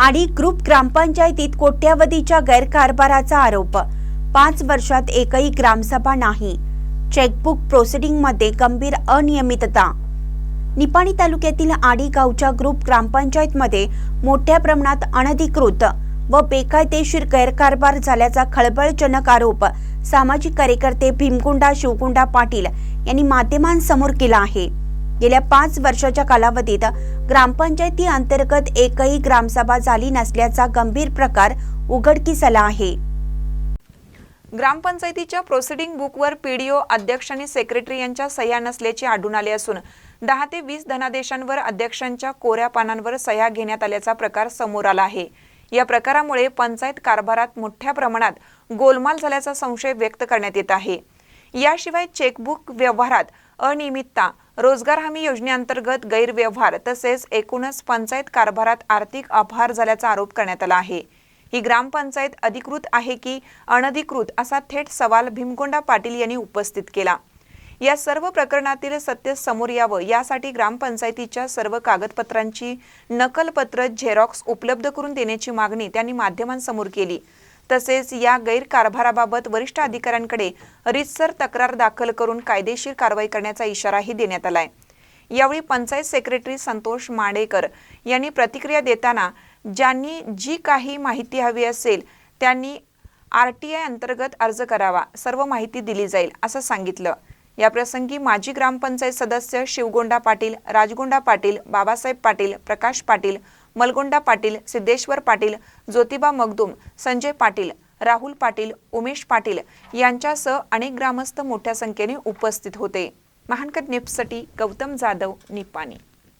आणि ग्रुप ग्रामपंचायतीत कोट्यावधीच्या गैरकारभाराचा आरोप. पाच वर्षात एकही ग्रामसभा नाही. चेकबुक प्रोसिडिंगमध्ये गंभीर अनियमितता. निपाणी तालुक्यातील आडी गावच्या ग्रुप ग्रामपंचायतमध्ये मोठ्या प्रमाणात अनधिकृत व बेकायदेशीर गैरकारभार झाल्याचा खळबळजनक आरोप सामाजिक कार्यकर्ते भीमकुंडा शिवकुंडा पाटील यांनी माध्यमांसमोर केला आहे. गेल्या पाच वर्षाच्या कालावधीत ग्रामपंचायती अंतर्गत एकही ग्रामसभा झाली नसल्याचा गंभीर प्रकार उघडकीस आला आहे. ग्रामपंचायतीच्या प्रोसिडिंग बुकवर पीडीओ अध्यक्ष आणि सेक्रेटरी यांच्या सह्या नसल्याचे आढळून आले असून दहा ते वीस धनादेशांवर अध्यक्षांच्या कोऱ्या पानांवर सह्या घेण्यात आल्याचा प्रकार समोर आला आहे. या प्रकारामुळे पंचायत कारभारात मोठ्या प्रमाणात गोलमाल झाल्याचा संशय व्यक्त करण्यात येत आहे. याशिवाय चेकबुक व्यवहारात अनियमितता रोजगार हमी योजनेअंतर्गत गैरव्यवहार तसेच एकूणच पंचायत कारभारात आर्थिक अपहार झाल्याचा आरोप करण्यात आला आहे. ही ग्रामपंचायत अधिकृत आहे की अनधिकृत असा थेट सवाल भीमकोंडा पाटील यांनी उपस्थित केला. या सर्व प्रकरणातील सत्य समोर यावं यासाठी ग्रामपंचायतीच्या सर्व कागदपत्रांची नकलपत्र झेरॉक्स उपलब्ध करून देण्याची मागणी त्यांनी माध्यमांसमोर केली. तसेच या गैरकारभाराबाबत वरिष्ठ अधिकाऱ्यांकडे रितसर तक्रार दाखल करून कायदेशीर कारवाई करण्याचा इशाराही देण्यात आलाय. यावेळी पंचायत सेक्रेटरी संतोष माडेकर यांनी प्रतिक्रिया देताना ज्यांनी जी काही माहिती हवी असेल त्यांनी आर टी आय अंतर्गत अर्ज करावा सर्व माहिती दिली जाईल असं सांगितलं. याप्रसंगी माजी ग्रामपंचायत सदस्य शिवगोंडा पाटील राजगोंडा पाटील बाबासाहेब पाटील प्रकाश पाटील मलगोंडा पाटील सिद्धेश्वर पाटील ज्योतिबा मगदूम संजय पाटील राहुल पाटील उमेश पाटील यांच्यासह अनेक ग्रामस्थ मोठ्या संख्येने उपस्थित होते. महानकर न्यूजसाठी गौतम जाधव निपाणी.